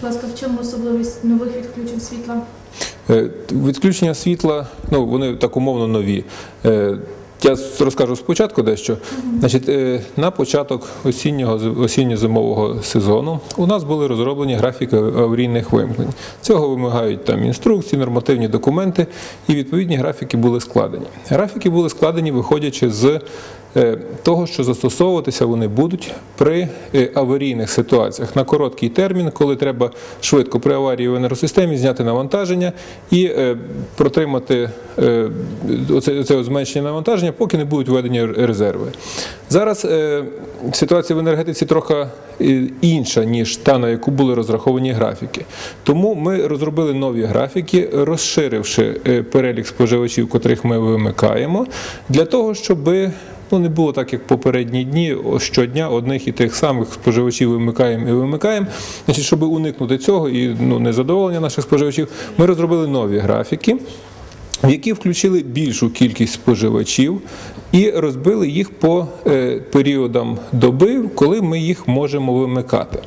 будь ласка, в чому особливість нових відключень світла? Е, Відключення світла, ну вони так умовно нові. Е, Я розкажу спочатку дещо. Значить, е, на початок осіннього осінньо-зимового сезону у нас були розроблені графіки аварійних вимкнень. Цього вимагають там інструкції, нормативні документи, і відповідні графіки були складені. Графіки були складені, виходячи з того, що застосовуватися вони будуть при е, аварійних ситуаціях на короткий термін, коли треба швидко при аварії в енергосистемі зняти навантаження і е, протримати е, оце, оце зменшення навантаження, поки не будуть введені резерви. Зараз е, ситуація в енергетиці трохи е, інша, ніж та, на яку були розраховані графіки. Тому ми розробили нові графіки, розширивши е, перелік споживачів, котрих ми вимикаємо, для того, щоб Ну, не було так, як попередні дні, щодня одних і тих самих споживачів вимикаємо і вимикаємо. Значить, щоб уникнути цього і ну, незадоволення наших споживачів, ми розробили нові графіки, в які включили більшу кількість споживачів і розбили їх по е, періодам доби, коли ми їх можемо вимикати.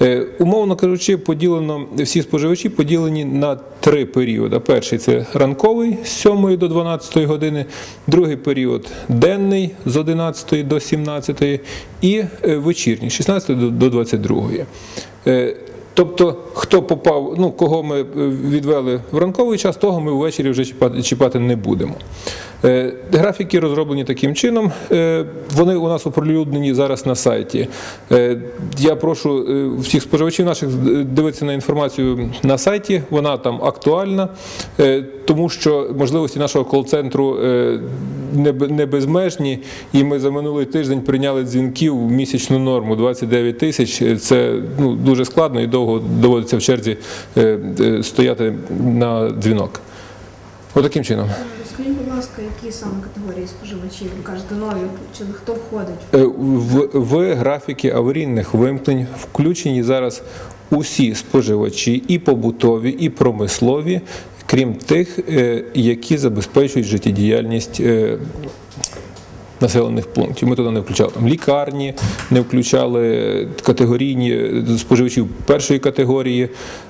Е, умовно кажучи, поділено всі споживачі поділені на три періоди. Перший це ранковий з 7 до 12 години, другий період денний з 11 до 17 і е, вечірній з 16 до- до 22. Тобто, хто попав, ну кого ми е, відвели в ранковий час, того ми ввечері вже чіпати, чіпати не будемо. Е, Графіки розроблені таким чином. е, Вони у нас оприлюднені зараз на сайті. Е, Я прошу е, всіх споживачів наших е, дивитися на інформацію на сайті. Вона там актуальна, е, тому що можливості нашого кол-центру е, не безмежні, і ми за минулий тиждень прийняли дзвінків в місячну норму 29 тисяч. Це ну, дуже складно і довго доводиться в черзі е, е, стояти на дзвінок. Отаким чином. Скажіть, будь ласка, які саме категорії споживачів? Ви кажете, нові включили, хто входить? Е, В, в графіки аварійних вимкнень включені зараз усі споживачі, і побутові, і промислові, крім тих, е, які забезпечують життєдіяльність. е, Населених пунктів. Ми туди не включали там лікарні, не включали категорійні споживачів першої категорії.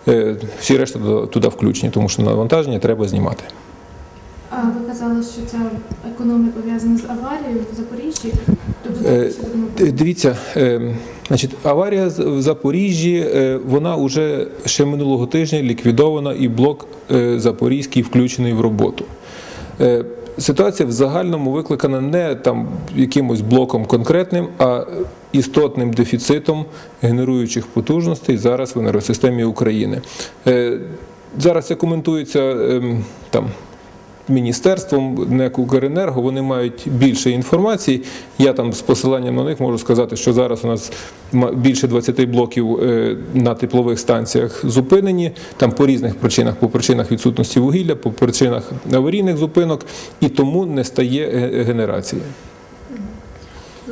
Е, Всі решта туди- включені, тому що навантаження треба знімати. А ви казали, що ця економія пов'язана з аварією в Запоріжжі. Тобто Е, Дивіться, е, значить, аварія в Запоріжжі, е, вона вже ще минулого тижня ліквідована і блок е, Запорізький включений в роботу. Е, Ситуація в загальному викликана не там якимось блоком конкретним, а істотним дефіцитом генеруючих потужностей зараз в енергосистемі України. Зараз це коментується ем, там міністерством, НЕК «Укренерго», вони мають більше інформації. Я там з посиланням на них можу сказати, що зараз у нас більше 20 блоків е, на теплових станціях зупинені, там по різних причинах, по причинах відсутності вугілля, по причинах аварійних зупинок, і тому не стає генерація.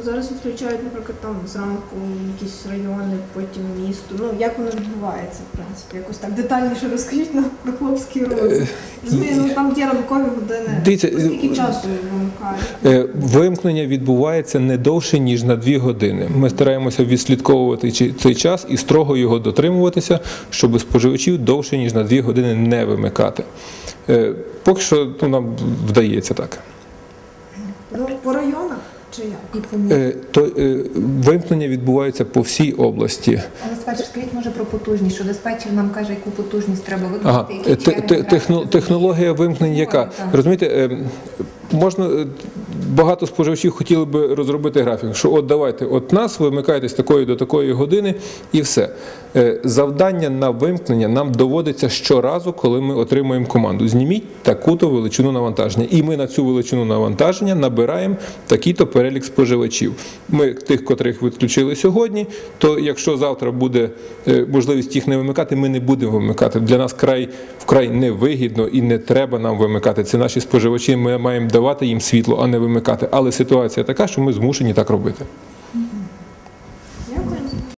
Зараз відключають, наприклад, там зранку якісь райони, потім місто. Ну як воно відбувається, в принципі? Якось так детальніше розкажіть нам про хлопський розум. Розумію, ну там є ранкові години. Дивіться, Скільки часу вимикають? Е, Вимкнення відбувається не довше ніж на дві години. Ми стараємося відслідковувати цей час і строго його дотримуватися, щоб споживачів довше ніж на дві години не вимикати. Е, Поки що ну, нам вдається так. Чи як? Е, То е, вимкнення відбувається по всій області. А диспетчер, скажіть, може про потужність, що диспетчер нам каже, яку потужність треба виконати, Ага, е, технологія вимкнень яка? Розумієте, можна багато споживачів хотіли би розробити графік, що от давайте, от нас вимикайте з такої до такої години і все. Е, Завдання на вимкнення нам доводиться щоразу, коли ми отримуємо команду. Зніміть таку-то величину навантаження. І ми на цю величину навантаження набираємо такий-то перелік споживачів. Ми тих, котрих відключили сьогодні, то якщо завтра буде е, можливість їх не вимикати, ми не будемо вимикати. Для нас край вкрай невигідно і не треба нам вимикати. Це наші споживачі. Ми маємо давати їм світло, а не вимикати. Але ситуація така, що ми змушені так робити.